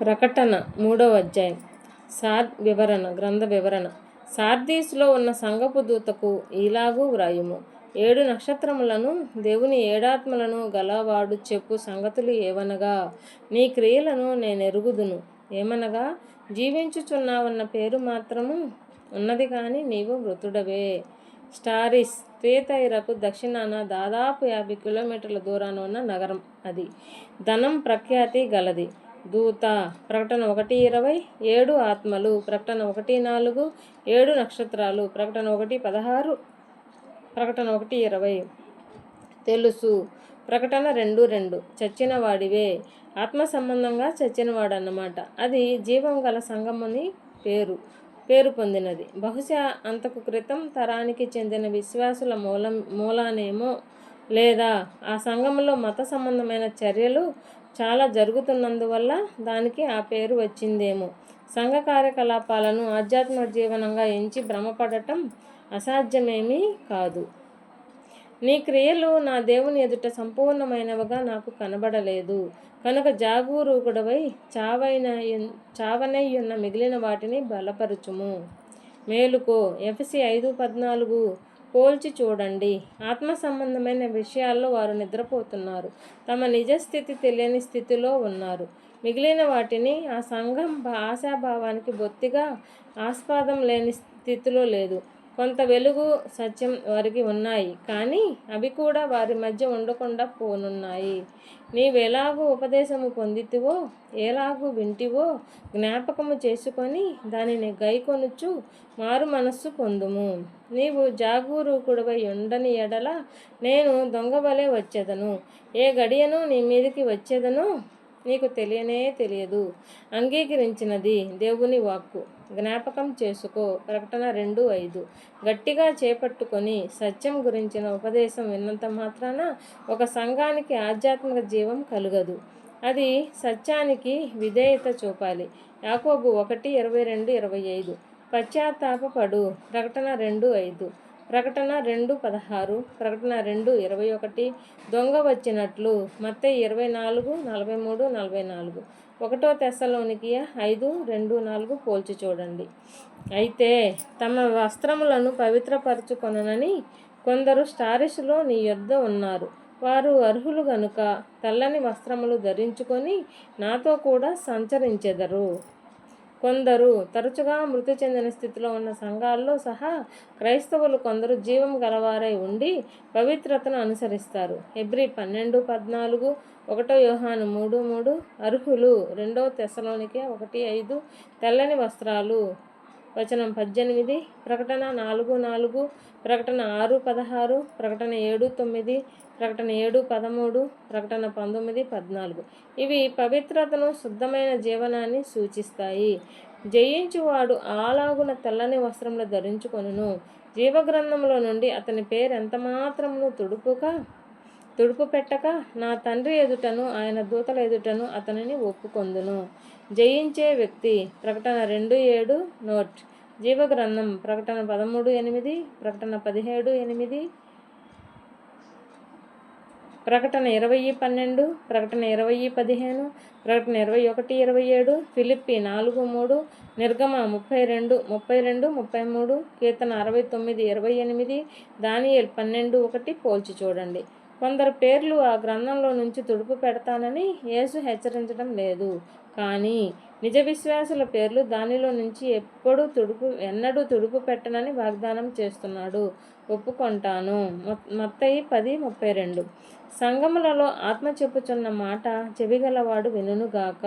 ప్రకటన మూడవ అధ్యాయం. సార్ వివరణ గ్రంథ వివరణ. సార్దీస్లో ఉన్న సంగపు దూతకు ఇలాగూ వ్రాయుము. ఏడు నక్షత్రములను దేవుని ఏడాత్మలను గలవాడు చెప్పు సంగతులు ఏవనగా? నీ క్రియలను నేను ఎరుగుదును. ఏమనగా? జీవించుచున్నావన్న పేరు మాత్రము ఉన్నది కానీ నీవు మృతుడవే. స్టారిస్ త్రేతైరకు దక్షిణాన దాదాపు యాభై కిలోమీటర్ల దూరాన ఉన్న నగరం అది. ధనం ప్రఖ్యాతి గలది. దూత. ప్రకటన ఒకటి ఇరవై ఏడు ఆత్మలు. ప్రకటన ఒకటి నాలుగు ఏడు నక్షత్రాలు. ప్రకటన ఒకటి పదహారు ప్రకటన ఒకటి ఇరవై. తెలుసు. ప్రకటన రెండు రెండు. చచ్చిన వాడివే. ఆత్మ సంబంధంగా చచ్చినవాడు అన్నమాట అది జీవం గల సంగమని పేరు. పేరు పొందినది. బహుశా అంతకు క్రితం తరానికి చెందిన విశ్వాసుల మూలం మూలానేమో లేదా ఆ సంఘంలో మత సంబంధమైన చర్యలు చాలా జరుగుతున్నందువల్ల దానికి ఆ పేరు వచ్చిందేమో. సంఘ కార్యకలాపాలను ఆధ్యాత్మ జీవనంగా ఎంచి భ్రమపడటం అసాధ్యమేమీ కాదు. నీ క్రియలు నా దేవుని ఎదుట సంపూర్ణమైనవిగా నాకు కనబడలేదు. కనుక జాగరూకుడవై చావైన చావనై ఉన్న మిగిలిన వాటిని బలపరచుము. మేలుకో. ఎఫ్సి ఐదు పద్నాలుగు పోల్చి చూడండి. ఆత్మ సంబంధమైన విషయాల్లో వారు నిద్రపోతున్నారు. తమ నిజ స్థితి తెలియని స్థితిలో ఉన్నారు. మిగిలిన వాటిని ఆ సంఘం ఆశాభావానికి బొత్తిగా ఆస్పాదం లేని స్థితిలో లేదు. కొంత వెలుగు సత్యం వారికి ఉన్నాయి కానీ అవి కూడా వారి మధ్య ఉండకుండా పోనున్నాయి. నీవెలాగూ ఉపదేశము పొందితివో ఎలాగూ వింటివో జ్ఞాపకము చేసుకొని దానిని గైకొనుచు మారు మనస్సు పొందుము. నీవు జాగరూకుడవై ఉండని ఎడల నేను దొంగవలే వచ్చేదను. ఏ గడియను నీ మీదకి వచ్చేదను నీకు తెలియనే తెలియదు. అంగీకరించినది దేవుని వాక్కు. జ్ఞాపకం చేసుకో. ప్రకటన రెండు ఐదు. గట్టిగా చేపట్టుకొని సత్యం గురించిన ఉపదేశం విన్నంత మాత్రాన ఒక సంఘానికి ఆధ్యాత్మిక జీవం కలుగదు. అది సత్యానికి విధేయత చూపాలి. యాకోబు ఒకటి ఇరవై రెండు ఇరవై ఐదు. పశ్చాత్తాపడు ప్రకటన రెండు ఐదు. ప్రకటన రెండు పదహారు. ప్రకటన రెండు ఇరవై ఒకటి. దొంగ వచ్చినట్లు. మత్తే ఇరవై నాలుగు నలభై మూడు నలభై నాలుగు. ఒకటో తెస్సలోనికి ఐదు రెండు నాలుగు పోల్చి చూడండి. అయితే తమ వస్త్రములను పవిత్రపరచుకొనని కొందరు స్టారిష్లో నీ యొద్ద ఉన్నారు. వారు అర్హులు గనుక తెల్లని వస్త్రములు ధరించుకొని నాతో కూడా సంచరించెదరు. కొందరు తరచుగా మృతి చెందిన స్థితిలో ఉన్న సంఘాల్లో సహా క్రైస్తవులు కొందరు జీవం గలవారై ఉండి పవిత్రతను అనుసరిస్తారు. ఎబ్రి పన్నెండు పద్నాలుగు ఒకటో యోహాను మూడు మూడు అర్హులు రెండో తెసలోనికే ఒకటి ఐదు తెల్లని వస్త్రాలు వచనం పద్దెనిమిది ప్రకటన నాలుగు నాలుగు ప్రకటన ఆరు పదహారు ప్రకటన ఏడు తొమ్మిది ప్రకటన ఏడు పదమూడు ప్రకటన పంతొమ్మిది పద్నాలుగు. ఇవి పవిత్రతను శుద్ధమైన జీవనాన్ని సూచిస్తాయి. జయించువాడు ఆలాగున తెల్లని వస్త్రములు ధరించుకొనును. జీవగ్రంథంలో నుండి అతని పేరు ఎంత మాత్రమును తుడుపుగా తుడుపు పెట్టక నా తండ్రి ఎదుటను ఆయన దూతల ఎదుటను అతనిని ఒప్పుకొందును. జయించే వ్యక్తి ప్రకటన రెండు ఏడు నోట్. జీవగ్రంథం ప్రకటన పదమూడు ఎనిమిది ప్రకటన పదిహేడు ఎనిమిది ప్రకటన ఇరవై పన్నెండు ప్రకటన ఇరవై పదిహేను ప్రకటన ఇరవై ఒకటి ఇరవై ఏడు ఫిలిప్పి నాలుగు మూడు నిర్గమ ముప్పై రెండు ముప్పై రెండు ముప్పై మూడు కీర్తన అరవై తొమ్మిది ఇరవై ఎనిమిది దానియల్ పన్నెండు ఒకటి పోల్చి చూడండి. కొందరు పేర్లు ఆ గ్రంథంలో నుంచి తుడుపు పెడతానని యేసు హెచ్చరించడం లేదు. కానీ నిజ విశ్వాసుల పేర్లు దానిలో నుంచి ఎప్పుడూ తుడుపు ఎన్నడూ తుడుపు పెట్టనని వాగ్దానం చేస్తున్నాడు. ఒప్పుకుంటాను. మొత్తయి పది ముప్పై రెండు. సంగములలో ఆత్మ చెప్పుచున్న మాట చెవిగలవాడు వినుగాక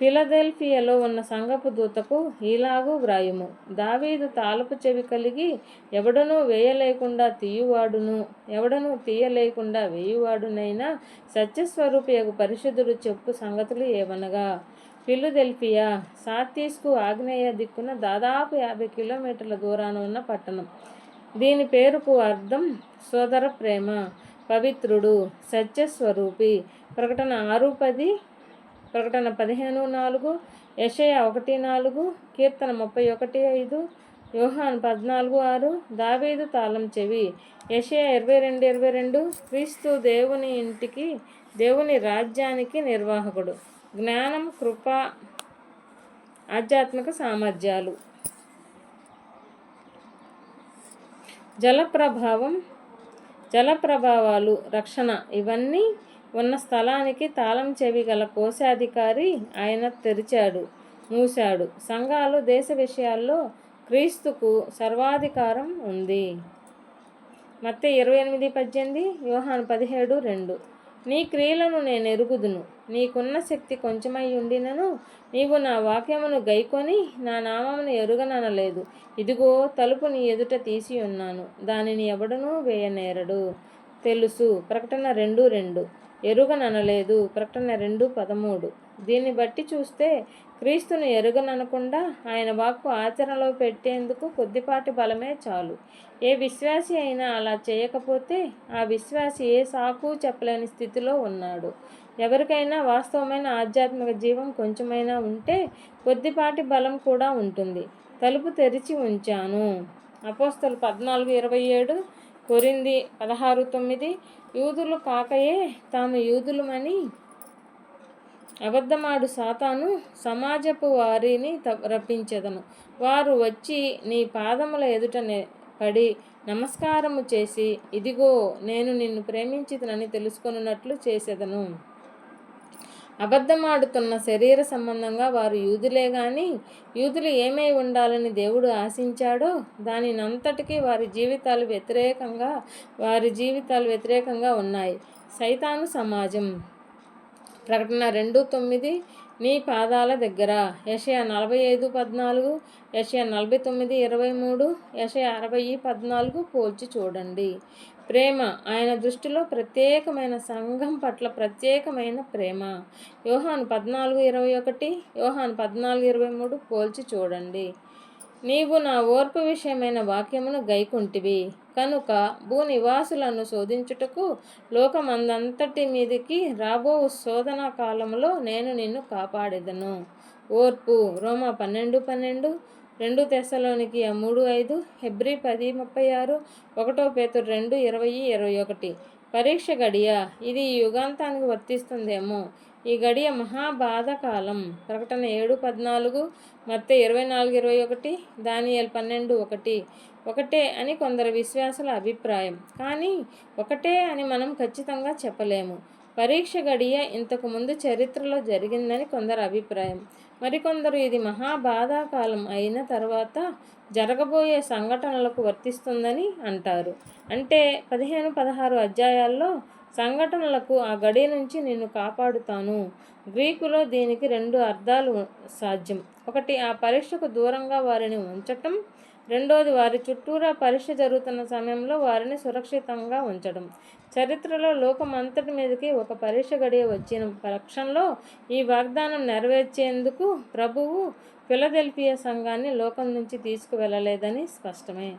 ఫిలదెల్ఫియాలో ఉన్న సంగపు దూతకు ఇలాగూ వ్రాయుము. దావీదు తాలపు చెవి కలిగి ఎవడనూ వేయలేకుండా తీయువాడును ఎవడనూ తీయలేకుండా వేయువాడునైనా సత్యస్వరూపియకు పరిశుద్ధుడు చెప్పు సంగతులు ఏవనగా? ఫిలుదెల్ఫియా సాతీస్కు ఆగ్నేయ దిక్కున దాదాపు యాభై కిలోమీటర్ల దూరాన ఉన్న పట్టణం. దీని పేరుకు అర్థం సోదర ప్రేమ పవిత్రుడు సత్యస్వరూపి. ప్రకటన ఆరు పది ప్రకటన పదిహేను నాలుగు యషయ ఒకటి నాలుగు కీర్తన ముప్పై ఒకటి ఐదు యోహాన్ పద్నాలుగు ఆరు దావీదు తాళం చెవి. యషయ ఇరవై రెండు ఇరవై రెండు క్రీస్తు దేవుని ఇంటికి దేవుని రాజ్యానికి నిర్వాహకుడు. జ్ఞానం కృప ఆధ్యాత్మిక సామర్థ్యాలు. జల ప్రభావం జల ప్రభావాలు రక్షణ ఇవన్నీ ఉన్న స్థలానికి తాళం చెవి గల కోశాధికారి ఆయన తెరిచాడు మూశాడు. సంఘాలు దేశ విషయాల్లో క్రీస్తుకు సర్వాధికారం ఉంది. మత్తే ఇరవై ఎనిమిది పద్దెనిమిది వ్యూహాన్ పదిహేడు రెండు. నీ క్రియలను నేను ఎరుగుదును. నీకున్న శక్తి కొంచెమై ఉండినను నీవు నా వాక్యమును గైకొని నా నామమును ఎరుగననలేదు. ఇదిగో తలుపు నీ ఎదుట తీసి ఉన్నాను. దానిని ఎవడనూ వేయనేరడు. తెలుసు. ప్రకటన రెండు రెండు. ఎరుగననలేదు. ప్రకటన రెండు పదమూడు. దీన్ని బట్టి చూస్తే క్రీస్తును ఎరుగననకుండా ఆయన వాక్కు ఆచరణలో పెట్టేందుకు కొద్దిపాటి బలమే చాలు. ఏ విశ్వాసి అయినా అలా చేయకపోతే ఆ విశ్వాసి ఏ సాకు చెప్పలేని స్థితిలో ఉన్నాడు. ఎవరికైనా వాస్తవమైన ఆధ్యాత్మిక జీవం కొంచెమైనా ఉంటే కొద్దిపాటి బలం కూడా ఉంటుంది. తలుపు తెరిచి ఉంచాను. అపోస్తలు పద్నాలుగు ఇరవై ఏడు కొరింది పదహారు తొమ్మిది యూదులు కాకయే తాము యూదులమని అబద్ధమాడు సాతాను సమాజపు వారిని రప్పించదను రప్పించెదను. వారు వచ్చి నీ పాదముల ఎదుట పడి నమస్కారము చేసి ఇదిగో నేను నిన్ను ప్రేమించిదనని తెలుసుకొనున్నట్లు చేసేదను. అబద్ధమాడుతున్న శరీర సంబంధంగా వారు యూదులే గాని యూదులు ఏమై ఉండాలని దేవుడు ఆశించాడో దానినంతటికీ వారి జీవితాలు వ్యతిరేకంగా వారి జీవితాలు వ్యతిరేకంగా ఉన్నాయి. సైతాను సమాజం. ప్రకటన రెండు తొమ్మిది నీ పాదాల దగ్గర. యషయా నలభై ఐదు పద్నాలుగు యషయా నలభై తొమ్మిది ఇరవై మూడు యషయా అరవై పద్నాలుగు పోల్చి చూడండి. ప్రేమ. ఆయన దృష్టిలో ప్రత్యేకమైన సంఘం పట్ల ప్రత్యేకమైన ప్రేమ. యోహాను పద్నాలుగు ఇరవై ఒకటి యోహాను పద్నాలుగు ఇరవై మూడు పోల్చి చూడండి. నీవు నా ఓర్పు విషయమైన వాక్యమును గైకుంటివి. కనుక భూనివాసులను శోధించుటకు లోకమందంతటి మీదికి రాబో శోధన కాలంలో నేను నిన్ను కాపాడేదను. ఓర్పు. రోమా పన్నెండు పన్నెండు రెండు తెశలోనికి మూడు ఐదు హెబ్రి పది ముప్పై ఆరు ఒకటో పేతురు రెండు ఇరవై ఇరవై ఒకటి. పరీక్ష గడియ ఇది యుగాంతానికి వర్తిస్తుందేమో? ఈ గడియ మహాబాధకాలం. ప్రకటన ఏడు పద్నాలుగు మత్తే ఇరవై నాలుగు ఇరవై ఒకటి దానియల్ పన్నెండు ఒకటి. ఒకటే అని కొందరు విశ్వాసుల అభిప్రాయం. కానీ ఒకటే అని మనం ఖచ్చితంగా చెప్పలేము. పరీక్ష గడియ ఇంతకు ముందు చరిత్రలో జరిగిందని కొందరు అభిప్రాయం. మరికొందరు ఇది మహాబాధాకాలం అయిన తర్వాత జరగబోయే సంఘటనలకు వర్తిస్తుందని అంటారు. అంటే పదిహేను పదహారు అధ్యాయాల్లో సంఘటనలకు ఆ గడి నుంచి నిన్ను కాపాడుతాను. గ్రీకులో దీనికి రెండు అర్థాలు సాధ్యం. ఒకటి ఆ పరీక్షకు దూరంగా వారిని ఉంచటం. రెండోది వారి చుట్టూరా పరీక్ష జరుగుతున్న సమయంలో వారిని సురక్షితంగా ఉంచడం చరిత్రలో లోకం అంతటి మీదకి ఒక పరీక్ష గడియ వచ్చిన పక్షంలో ఈ వాగ్దానం నెరవేర్చేందుకు ప్రభువు ఫిలదెల్ఫియా సంఘాన్ని లోకం నుంచి తీసుకువెళ్ళలేదని స్పష్టమే.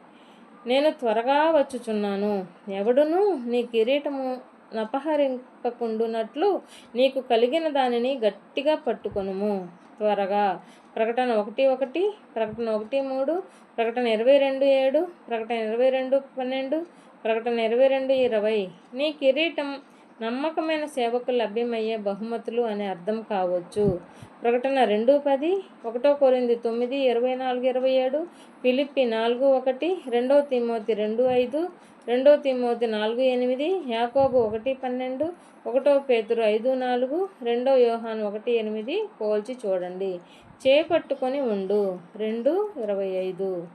నేను త్వరగా వచ్చుచున్నాను. ఎవడును నీ కిరీటము నపహరింపకుండునట్లు నీకు కలిగిన దానిని గట్టిగా పట్టుకొనుము. త్వరగా. ప్రకటన ఒకటి ఒకటి ప్రకటన ఒకటి మూడు ప్రకటన ఇరవై రెండు ఏడు ప్రకటన ఇరవై రెండు పన్నెండు ప్రకటన ఇరవై రెండు ఇరవై. నీ కిరీటం నమ్మకమైన సేవకు లభ్యమయ్యే బహుమతులు అనే అర్థం కావచ్చు. ప్రకటన రెండు పది. ఒకటో కొరింది తొమ్మిది ఇరవై నాలుగు ఇరవై ఏడు. ఫిలిప్పి నాలుగు ఒకటి. రెండో తిమోతి రెండు ఐదు. రెండో తిమోతి నాలుగు ఎనిమిది. యాకోబు ఒకటి పన్నెండు. ఒకటో పేతురు ఐదు నాలుగు. రెండో యోహాన్ ఒకటి ఎనిమిది. పోల్చి చూడండి. చేపట్టుకొని ఉండు. రెండు ఇరవై ఐదు.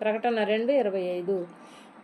ప్రకటన రెండు ఇరవై ఐదు.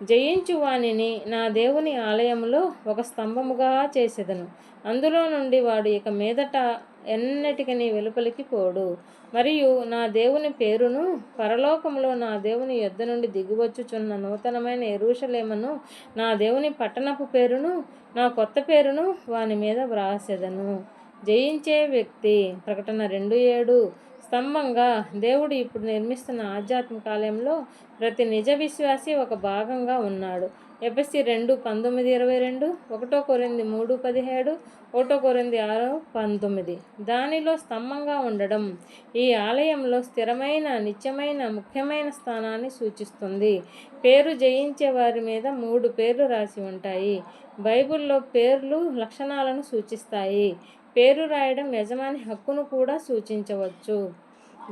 జయించు వానిని నా దేవుని ఆలయంలో ఒక స్తంభముగా చేసేదను. అందులో నుండి వాడు ఇక మీదట ఎన్నటికని వెలుపలికి పోడు. మరియు నా దేవుని పేరును పరలోకంలో నా దేవుని యొద్ద నుండి దిగువచ్చుచున్న నూతనమైన ఎరుషలేమను నా దేవుని పట్టణపు పేరును నా కొత్త పేరును వాని మీద వ్రాసెదను. జయించే వ్యక్తి. ప్రకటన రెండు ఏడు. స్తంభంగా దేవుడు ఇప్పుడు నిర్మిస్తున్న ఆధ్యాత్మిక ఆలయంలో ప్రతి నిజ విశ్వాసి ఒక భాగంగా ఉన్నాడు. ఎపిసి రెండు పంతొమ్మిది ఇరవై రెండు ఒకటో కొరింది మూడు పదిహేడు ఒకటో కొరింది ఆరు పంతొమ్మిది. దానిలో స్తంభంగా ఉండడం ఈ ఆలయంలో స్థిరమైన నిత్యమైన ముఖ్యమైన స్థానాన్ని సూచిస్తుంది. పేరు జయించే వారి మీద మూడు పేర్లు రాసి ఉంటాయి. బైబిల్లో పేర్లు లక్షణాలను సూచిస్తాయి. పేరు రాయడం యజమాని హక్కును కూడా సూచించవచ్చు.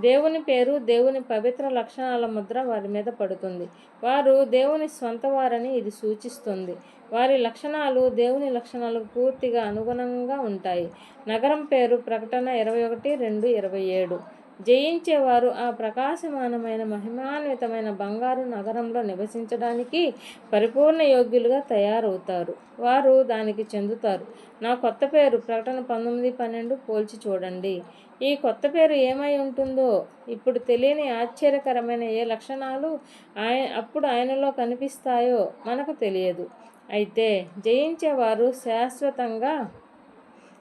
దేవుని పేరు దేవుని పవిత్ర లక్షణాల ముద్ర వారి మీద పడుతుంది. వారు దేవుని స్వంత వారని ఇది సూచిస్తుంది. వారి లక్షణాలు దేవుని లక్షణాలకు పూర్తిగా అనుగుణంగా ఉంటాయి. నగరం పేరు ప్రకటన ఇరవై ఒకటి రెండు ఇరవై ఏడు. జయించేవారు ఆ ప్రకాశమానమైన మహిమాన్వితమైన బంగారు నగరంలో నివసించడానికి పరిపూర్ణ యోగ్యులుగా తయారవుతారు. వారు దానికి చెందుతారు. నా కొత్త పేరు ప్రకటన పంతొమ్మిది పన్నెండు పోల్చి చూడండి. ఈ కొత్త పేరు ఏమై ఉంటుందో? ఇప్పుడు తెలియని ఆశ్చర్యకరమైన ఏ లక్షణాలు ఆయన అప్పుడు ఆయనలో కనిపిస్తాయో మనకు తెలియదు. అయితే జయించేవారు శాశ్వతంగా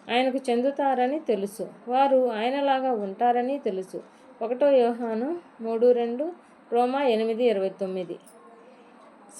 ఆయనకు చెందుతారని తెలుసు. వారు ఆయనలాగా ఉంటారని తెలుసు. ఒకటో యోహాను మూడు రెండు రోమా ఎనిమిది ఇరవై తొమ్మిది.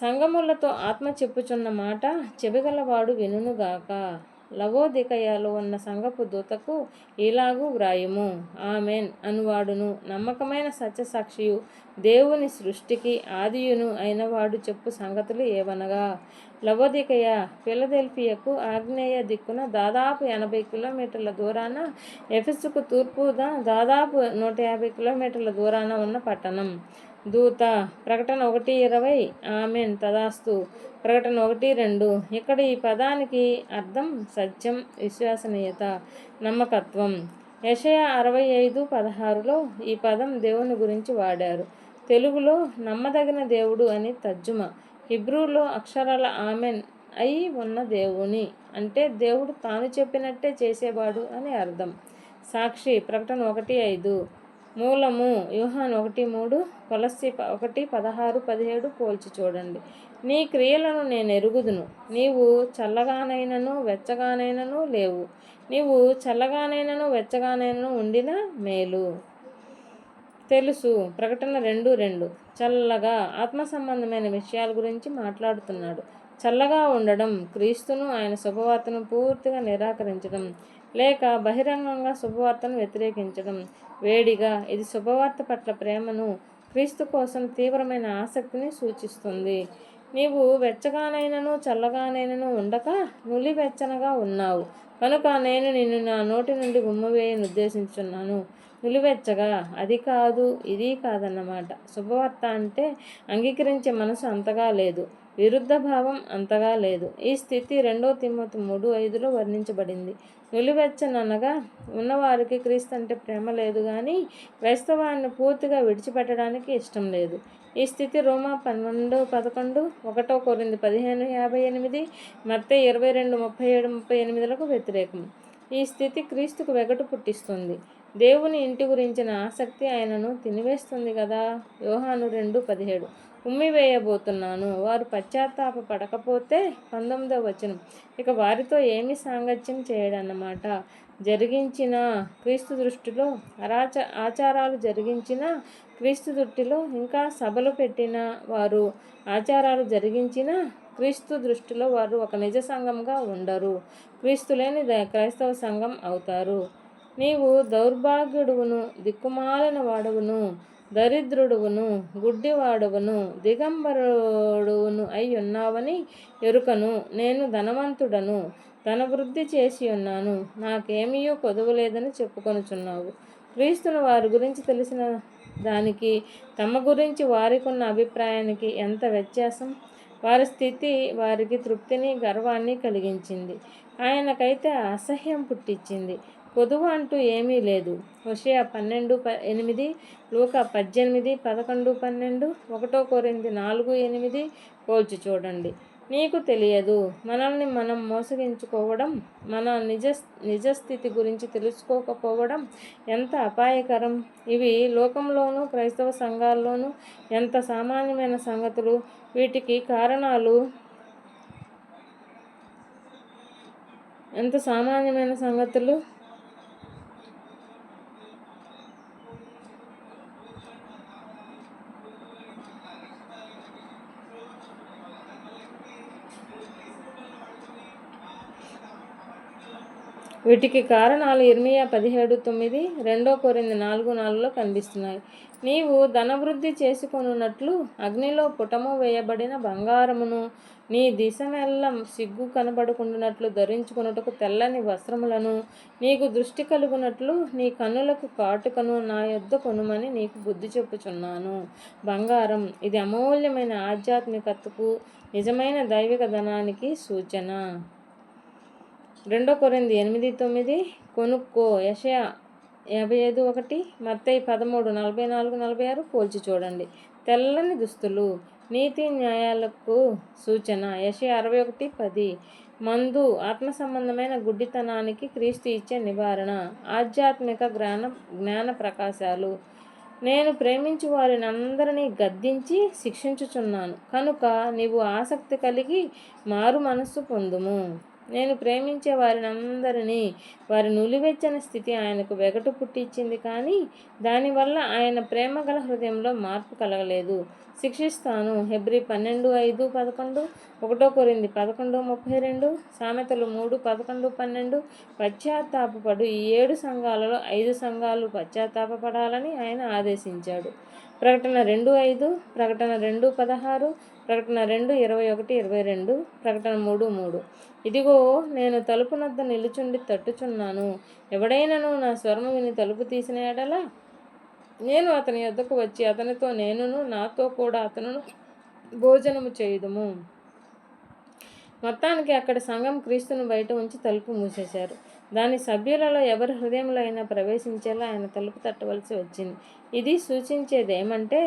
సంగములతో ఆత్మ చెప్పుచున్న మాట చెవిగలవాడు వినుగాక లవోదికయాలో ఉన్న సంగపు దూతకు ఇలాగూ వ్రాయుము. ఆమెన్. అనువాడును. నమ్మకమైన సత్యసాక్షియు దేవుని సృష్టికి ఆదియును అయినవాడు చెప్పు సంగతులు ఏవనగా? లవోదికయ ఫిలదెల్ఫియకు ఆగ్నేయ దిక్కున దాదాపు ఎనభై కిలోమీటర్ల దూరాన ఎఫెస్కు తూర్పుగా దాదాపు నూట యాభై కిలోమీటర్ల దూరాన ఉన్న పట్టణం. దూత ప్రకటన ఒకటి ఇరవై. ఆమెన్. తదాస్తు. ప్రకటన ఒకటి రెండు. ఇక్కడ ఈ పదానికి అర్థం సత్యం విశ్వసనీయత నమ్మకత్వం. యషయ అరవై ఐదు పదహారులో ఈ పదం దేవుని గురించి వాడారు. తెలుగులో నమ్మదగిన దేవుడు అని తర్జుమ. హిబ్రూలో అక్షరాల ఆమెన్ అయి ఉన్న దేవుని. అంటే దేవుడు తాను చెప్పినట్టే చేసేవాడు అని అర్థం. సాక్షి ప్రకటన ఒకటి ఐదు. మూలము వ్యూహాన్ ఒకటి మూడు. కొలసి ఒకటి పదహారు పదిహేడు పోల్చి చూడండి. నీ క్రియలను నేను ఎరుగుదును. నీవు చల్లగానైనను వెచ్చగానైనను లేవు. నీవు చల్లగానైనను వెచ్చగానైనను ఉండిన మేలు. తెలుసు. ప్రకటన రెండు రెండు. చల్లగా ఆత్మ సంబంధమైన విషయాల గురించి మాట్లాడుతున్నాడు. చల్లగా ఉండడం క్రీస్తును ఆయన శుభవార్తను పూర్తిగా నిరాకరించడం లేక బహిరంగంగా శుభవార్తను వ్యతిరేకించడం. వేడిగా ఇది శుభవార్త పట్ల ప్రేమను క్రీస్తు కోసం తీవ్రమైన ఆసక్తిని సూచిస్తుంది. నీవు వెచ్చగానైనను చల్లగానైనను ఉండక నులివెచ్చనగా ఉన్నావు. కనుక నేను నిన్ను నా నోటి నుండి గుమ్మవేయని ఉద్దేశించున్నాను నులివెచ్చగా అది కాదు ఇది కాదన్నమాట. శుభవార్త అంటే అంగీకరించే మనసు అంతగా లేదు. విరుద్ధ భావం అంతగా లేదు. ఈ స్థితి రెండో తిమ్మతి మూడు ఐదులో వర్ణించబడింది. నులివెచ్చనగా ఉన్నవారికి క్రీస్తు అంటే ప్రేమ లేదు కానీ క్రైస్తవాన్ని పూర్తిగా విడిచిపెట్టడానికి ఇష్టం లేదు. ఈ స్థితి రోమా పన్నెండు పదకొండు ఒకటో కోరింది పదిహేను యాభై ఎనిమిది మత్తే ఇరవై రెండు ముప్పై ఏడు ముప్పై ఎనిమిదిలకు వ్యతిరేకం. ఈ స్థితి క్రీస్తుకు వెగటు పుట్టిస్తుంది. దేవుని ఇంటి గురించిన ఆసక్తి ఆయనను తినివేస్తుంది కదా? యోహాను రెండు పదిహేడు. ఉమ్మివేయబోతున్నాను వారు పశ్చాత్తాప పడకపోతే పంతొమ్మిదో వచనం. ఇక వారితో ఏమి సాంగత్యం చేయడన్నమాట? జరిగించిన క్రీస్తు దృష్టిలో అరాచ ఆచారాలు జరిగించిన క్రీస్తు దృష్టిలో ఇంకా సభలు పెట్టిన వారు ఆచారాలు జరిగించిన క్రీస్తు దృష్టిలో వారు ఒక నిజ సంఘంగా ఉండరు. క్రీస్తు లేని క్రైస్తవ సంఘం అవుతారు. నీవు దౌర్భాగ్యుడువును దిక్కుమాలిన వాడవును దరిద్రుడువును గుడ్డివాడువును దిగంబరుడువును అయి ఉన్నావని ఎరుకను. నేను ధనవంతుడను ధనవృద్ధి చేసి ఉన్నాను. నాకేమీయో కొదవలేదని చెప్పుకొనుచున్నావు. క్రీస్తును వారి గురించి తెలిసిన దానికి తమ గురించి వారికున్న అభిప్రాయానికి ఎంత వ్యత్యాసం? వారి స్థితి వారికి తృప్తిని గర్వాన్ని కలిగించింది. ఆయనకైతే అసహ్యం పుట్టించింది. పొదువు అంటూ ఏమీ లేదు. హుషయ పన్నెండు ప ఎనిమిది లూక పద్దెనిమిది పదకొండు పన్నెండు ఒకటో కోరింది నాలుగు ఎనిమిది పోల్చి చూడండి. నీకు తెలియదు. మనల్ని మనం మోసగించుకోవడం మన నిజ నిజస్థితి గురించి తెలుసుకోకపోవడం ఎంత అపాయకరం? ఇవి లోకంలోనూ క్రైస్తవ సంఘాల్లోనూ ఎంత సామాన్యమైన సంగతులు? వీటికి కారణాలు ఎంత సామాన్యమైన సంగతులు? వీటికి కారణాలు ఇర్మియా పదిహేడు తొమ్మిది రెండో కొరింది నాలుగు నాలుగులో కనిపిస్తున్నాయి. నీవు ధనవృద్ధి చేసుకొనున్నట్లు అగ్నిలో పుటము వేయబడిన బంగారమును నీ దిశమెల్ల సిగ్గు కనబడుకుంటున్నట్లు ధరించుకున్నట్టుకు తెల్లని వస్త్రములను నీకు దృష్టి కలుగునట్లు నీ కన్నులకు కాటుకను నా యొద్ద కొనుమని నీకు బుద్ధి చెప్పుచున్నాను. బంగారం ఇది అమూల్యమైన ఆధ్యాత్మికతకు నిజమైన దైవిక ధనానికి సూచన. రెండో కొరింది ఎనిమిది తొమ్మిది కొనుక్కో. యషయా యాభై ఐదు ఒకటి మత్తయి పదమూడు నలభై నాలుగు నలభై ఆరు పోల్చి చూడండి. తెల్లని దుస్తులు నీతి న్యాయాలకు సూచన. యశ అరవై ఒకటి పది. మందు ఆత్మ సంబంధమైన గుడ్డితనానికి క్రీస్తు ఇచ్చే నివారణ. ఆధ్యాత్మిక జ్ఞాన జ్ఞాన ప్రకాశాలు. నేను ప్రేమించు వారిని అందరినీ గద్దించి శిక్షించుచున్నాను. కనుక నీవు ఆసక్తి కలిగి మారు మనస్సు పొందుము. నేను ప్రేమించే వారినందరినీ వారి నులివెచ్చని స్థితి ఆయనకు వెగటు పుట్టించింది కానీ దానివల్ల ఆయన ప్రేమ గల హృదయంలో మార్పు కలగలేదు. శిక్షిస్తాను. హెబ్రి పన్నెండు ఐదు పదకొండు ఒకటో కొరింది పదకొండు ముప్పై రెండు సామెతలు మూడు పదకొండు పన్నెండు పశ్చాత్తాపడు ఈ ఏడు సంఘాలలో ఐదు సంఘాలు పశ్చాత్తాపడాలని ఆయన ఆదేశించాడు. ప్రకటన రెండు ఐదు ప్రకటన రెండు పదహారు ప్రకటన రెండు ఇరవై ఒకటి ఇరవై రెండు ప్రకటన మూడు మూడు. ఇదిగో నేను తలుపు నద్ద నిలుచుండి తట్టుచున్నాను. ఎవడైనను నా స్వరము విని తలుపు తీసిన ఎడలా నేను అతని యొద్దకు వచ్చి అతనితో నేనును నాతో కూడా అతను భోజనము చేయుదుము. మొత్తానికి అక్కడ సంఘం క్రీస్తును బయట ఉంచి తలుపు మూసేశారు. దాని సభ్యులలో ఎవరి హృదయంలో అయినా ప్రవేశించేలా ఆయన తలుపు తట్టవలసి వచ్చింది. ఇది సూచించేది ఏమంటే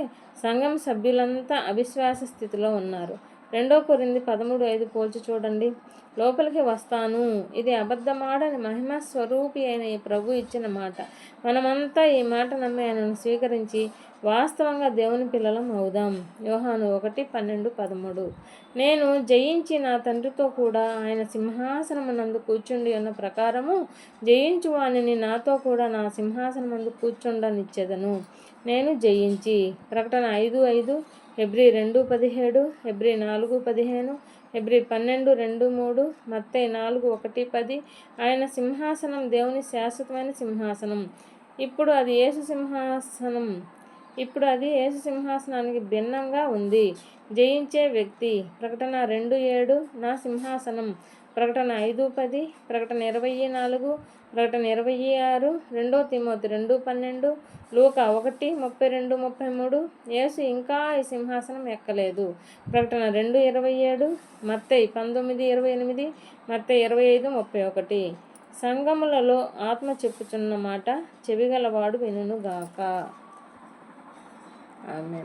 సంఘం సభ్యులంతా అవిశ్వాస స్థితిలో ఉన్నారు. రెండో కొరింది పదమూడు ఐదు పోల్చి చూడండి. లోపలికి వస్తాను. ఇది అబద్ధమాడని మహిమ స్వరూపి అయిన ఈ ప్రభు ఇచ్చిన మాట. మనమంతా ఈ మాట నమ్మి ఆయనను స్వీకరించి వాస్తవంగా దేవుని పిల్లలం అవుదాం. యోహాను ఒకటి పన్నెండు పదమూడు. నేను జయించి నా తండ్రితో కూడా ఆయన సింహాసనమునందు కూర్చుండి ఉన్న ప్రకారము జయించు వాణిని నాతో కూడా నా సింహాసనమందు కూర్చుండనిచ్చేదను. నేను జయించి ప్రకటన ఐదు ఐదు ఎబ్రి రెండు పదిహేడు ఎబ్రి నాలుగు పదిహేను ఎబ్రి పన్నెండు రెండు మూడు మత్తై నాలుగు ఒకటి పది. ఆయన సింహాసనం దేవుని శాశ్వతమైన సింహాసనం. ఇప్పుడు అది యేసు సింహాసనం. ఇప్పుడు అది యేసు సింహాసనానికి భిన్నంగా ఉంది. జయించే వ్యక్తి ప్రకటన రెండు ఏడు నా సింహాసనం. ప్రకటన ఐదు పది ప్రకటన ఇరవై నాలుగు ప్రకటన ఇరవై ఆరు రెండో తిమోతి రెండు పన్నెండు లూక ఒకటి ముప్పై రెండు ముప్పై మూడు యేసు ఇంకా ఈ సింహాసనం ఎక్కలేదు. ప్రకటన రెండు ఇరవై ఏడు మత్తై పంతొమ్మిది ఇరవై ఎనిమిది మత్తై ఇరవై ఐదు ముప్పై ఒకటి. సంగములలో ఆత్మ చెప్పుచున్న మాట చెవిగలవాడు వినుగాక ఆమె